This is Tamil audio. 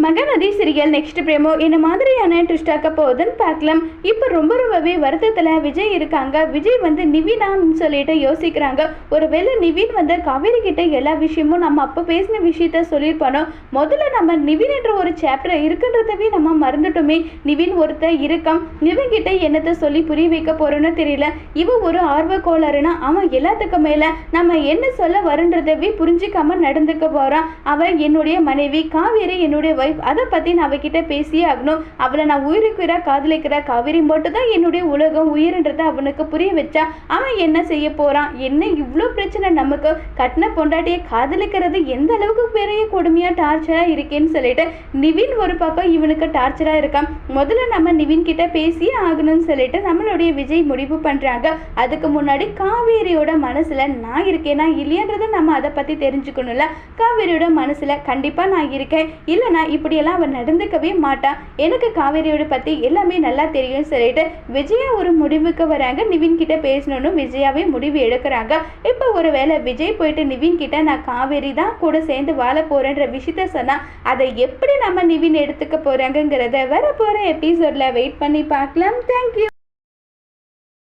மகநதி சீரியல் நெக்ஸ்ட் பிரேமோ இந்த மாதிரியான ட்விஸ்டாக்க போகுதுன்னு பார்க்கலாம். இப்போ ரொம்ப ரொம்பவே வருத்தத்தில் விஜய் இருக்காங்க. விஜய் வந்து நிவினான்னு சொல்லிட்டு யோசிக்கிறாங்க. ஒருவேளை நிவின் வந்து காவேரி கிட்ட எல்லா விஷயமும் நம்ம அப்போ பேசின விஷயத்த சொல்லியிருப்பானோ? முதல்ல நம்ம நிவின் என்ற ஒரு சாப்டர் இருக்குன்றதவே நம்ம மறந்துட்டோமே. நிவின் ஒருத்தர் இருக்கான். நிவின் கிட்ட என்னத்தை சொல்லி புரிய வைக்க போறோன்னு தெரியல. இவன் ஒரு ஆர்வ கோளாறுனா அவன் எல்லாத்துக்கும் மேல நம்ம என்ன சொல்ல வருன்றதவே புரிஞ்சிக்காம நடந்துக்க போறான். அவன் என்னுடைய மனைவி காவேரி என்னுடைய ஒய்ஃப் அதை பற்றி நான் அவகிட்ட பேசியே ஆகணும். அவளை நான் உயிருக்குறா காதலிக்கிற காவேரி மட்டும் தான் என்னுடைய உலகம் உயிருன்றதை அவனுக்கு புரிய வச்சா அவன் என்ன செய்ய போகிறான் என்ன இவ்வளோ பிரச்சனை நமக்கு? கட்டின பொண்டாட்டியை காதலிக்கிறது எந்த அளவுக்கு பெரிய கொடுமையாக டார்ச்சராக இருக்கேன்னு சொல்லிட்டு நிவின் ஒரு பக்கம் இவனுக்கு டார்ச்சராக இருக்கான். முதல்ல நம்ம நிவின் கிட்ட பேசியே ஆகணும்னு சொல்லிட்டு நம்மளுடைய விஜய் முடிவு பண்ணுறாங்க அதுக்கு முன்னாடி காவேரியோட மனசில் நான் இருக்கேனா இல்லையன்றதை நம்ம அதை பற்றி தெரிஞ்சுக்கணும்ல. காவேரியோட மனசில் கண்டிப்பாக நான் இருக்கேன். இல்லைனா இப்படியெல்லாம் அவன் நடந்துக்கவே மாட்டான். எனக்கு காவேரியோட பற்றி எல்லாமே நல்லா தெரியும் சொல்லிட்டு விஜயா ஒரு முடிவுக்கு வராங்க. நிவின் கிட்ட பேசணும்னு விஜயாவே முடிவு எடுக்கிறாங்க. இப்போ ஒருவேளை விஜய் போயிட்டு நிவின் கிட்ட நான் காவேரி தான் கூட சேர்ந்து வாழ போறேன்ற விஷயத்த சொன்னா அதை எப்படி நம்ம நிவின் எடுத்துக்க போறாங்கங்கிறத வர போற எபிசோட்ல வெயிட் பண்ணி பார்க்கலாம். தேங்க்யூ